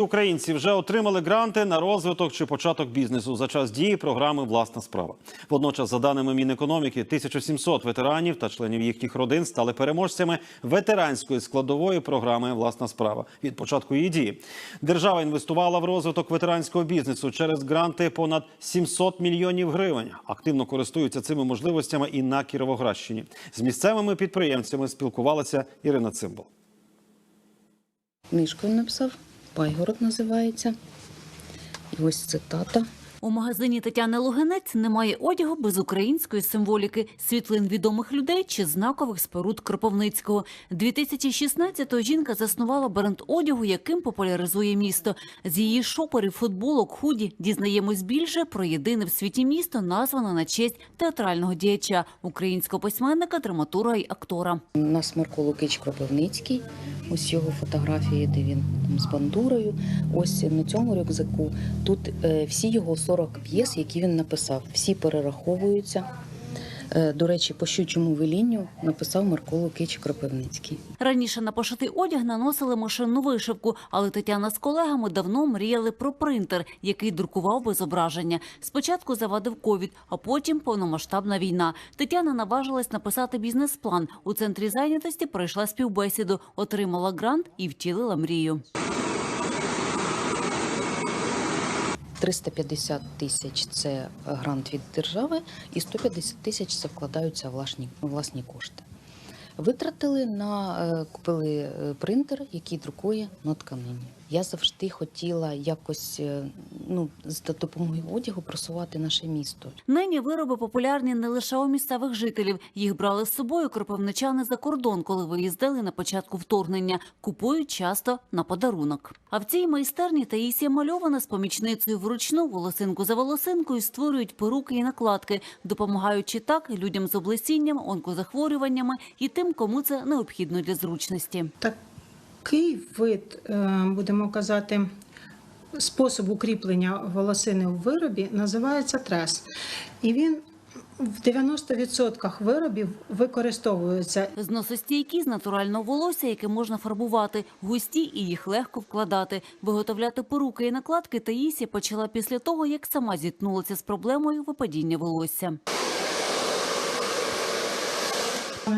Українці вже отримали гранти на розвиток чи початок бізнесу за час дії програми Власна справа. Водночас, за даними Мінекономіки, 1700 ветеранів та членів їхніх родин стали переможцями ветеранської складової програми Власна справа від початку її дії. Держава інвестувала в розвиток ветеранського бізнесу через гранти понад 700 мільйонів гривень. Активно користуються цими можливостями і на Кіровоградщині. З місцевими підприємцями спілкувалася Ірина Цимбал. Книжкою написав, Байгород називається. І ось цитата. У магазині Тетяни Логинець немає одягу без української символіки, світлин відомих людей чи знакових споруд Кропивницького. 2016-го жінка заснувала бренд одягу, яким популяризує місто. З її шоперів, футболок, худі дізнаємось більше про єдине в світі місто, назване на честь театрального діяча, українського письменника, драматурга й актора. У нас Марко Лукич Кропивницький. Ось його фотографії, де він там з бандурою. Ось на цьому рюкзаку. Тут е, всі його 40 п'єс, які він написав, всі перераховуються. Е, до речі, по щучому велінню написав Марко Лукич Кропивницький. Раніше на пошитий одяг наносили машинну вишивку, але Тетяна з колегами давно мріяли про принтер, який друкував би зображення. Спочатку завадив ковід, а потім повномасштабна війна. Тетяна наважилась написати бізнес-план. У центрі зайнятості пройшла співбесіду, отримала грант і втілила мрію. 350 тисяч це грант від держави, і 150 тисяч це вкладаються власні, власні кошти. Витратили на е, купили е, принтер, який друкує на тканині. Я завжди хотіла якось е, ну, з допомогою одягу просувати наше місто. Нині вироби популярні не лише у місцевих жителів. Їх брали з собою кропивничани за кордон, коли виїздили на початку вторгнення. Купують часто на подарунок. А в цій майстерні Таїсія мальована з помічницею вручну волосинку за волосинкою створюють перуки і накладки, допомагаючи так людям з облесінням, онкозахворюваннями і тим, кому це необхідно для зручності. Такий вид, е, будемо казати, способ укріплення волосини в виробі називається трес. І він в 90% виробів використовується Зносостійкі з натурального волосся, яке можна фарбувати, густі і їх легко вкладати. Виготовляти поруки і накладки Таїсія почала після того, як сама зіткнулася з проблемою випадіння волосся.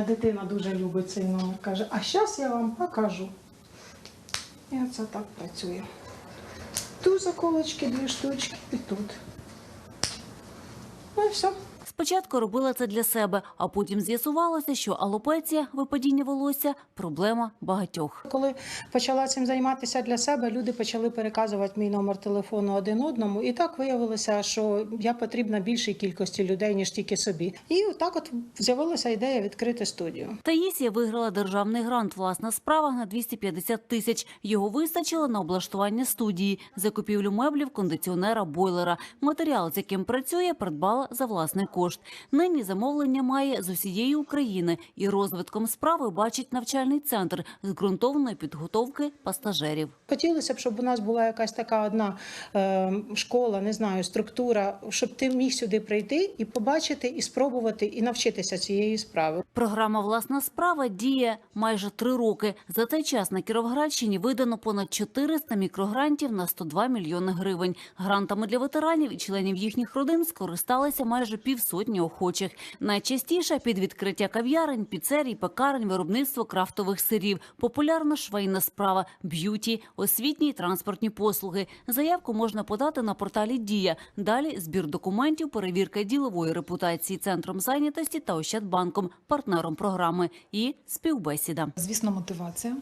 Дитина дуже любить цей номер. Каже, а зараз я вам покажу. І оце так працює. Тут заколочки, дві штучки і тут. Ну і все. Спочатку робила це для себе, а потім з'ясувалося, що алопеція, випадіння волосся проблема багатьох. Коли почала цим займатися для себе, люди почали переказувати мій номер телефону один одному, і так виявилося, що я потрібна більшій кількості людей, ніж тільки собі. І так от з'явилася ідея відкрити студію. Таїсія виграла державний грант «Власна справа» на 250 тисяч. Його вистачило на облаштування студії, закупівлю меблів, кондиціонера, бойлера. Матеріал, з яким працює, придбала за власний кошт. Нині замовлення має з усієї України і розвитком справи бачить навчальний центр з ґрунтовної підготовки пасажирів. Хотілося б, щоб у нас була якась така одна е, школа, не знаю, структура, щоб ти міг сюди прийти і побачити, і спробувати, і навчитися цієї справи. Програма Власна справа діє майже три роки. За цей час на Кіровоградщині видано понад 400 мікрогрантів на 102 мільйони гривень. Грантами для ветеранів і членів їхніх родин скористалися майже півсотні охочих. Найчастіше під відкриття кав'ярень, піцерій, пекарень, виробництво крафтових сирів, популярна швейна справа, б'юті, освітні і транспортні послуги. Заявку можна подати на порталі Дія. Далі збір документів, перевірка ділової репутації центром зайнятості та Ощадбанком, партнером програми і співбесіда. Звісно, мотивація,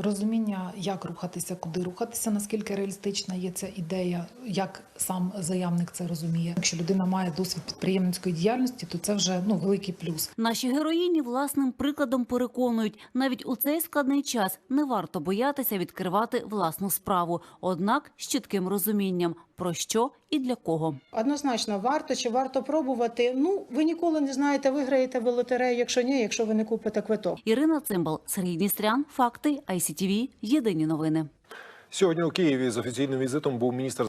розуміння, як рухатися, куди рухатися, наскільки реалістична є ця ідея, як сам заявник це розуміє. Якщо людина має досвід підприємницької діяльності, то це вже ну великий плюс. Наші героїні власним прикладом переконують, навіть у цей складний час не варто боятися відкривати власну справу, однак з чітким розумінням про що і для кого. Однозначно, варто чи варто пробувати. Ну, ви ніколи не знаєте, виграєте ви лотерею, якщо ні, якщо ви не купите квиток. Ірина Цимбал, Сергій Дністрян, факти, ICTV, єдині новини. Сьогодні у Києві з офіційним візитом був міністр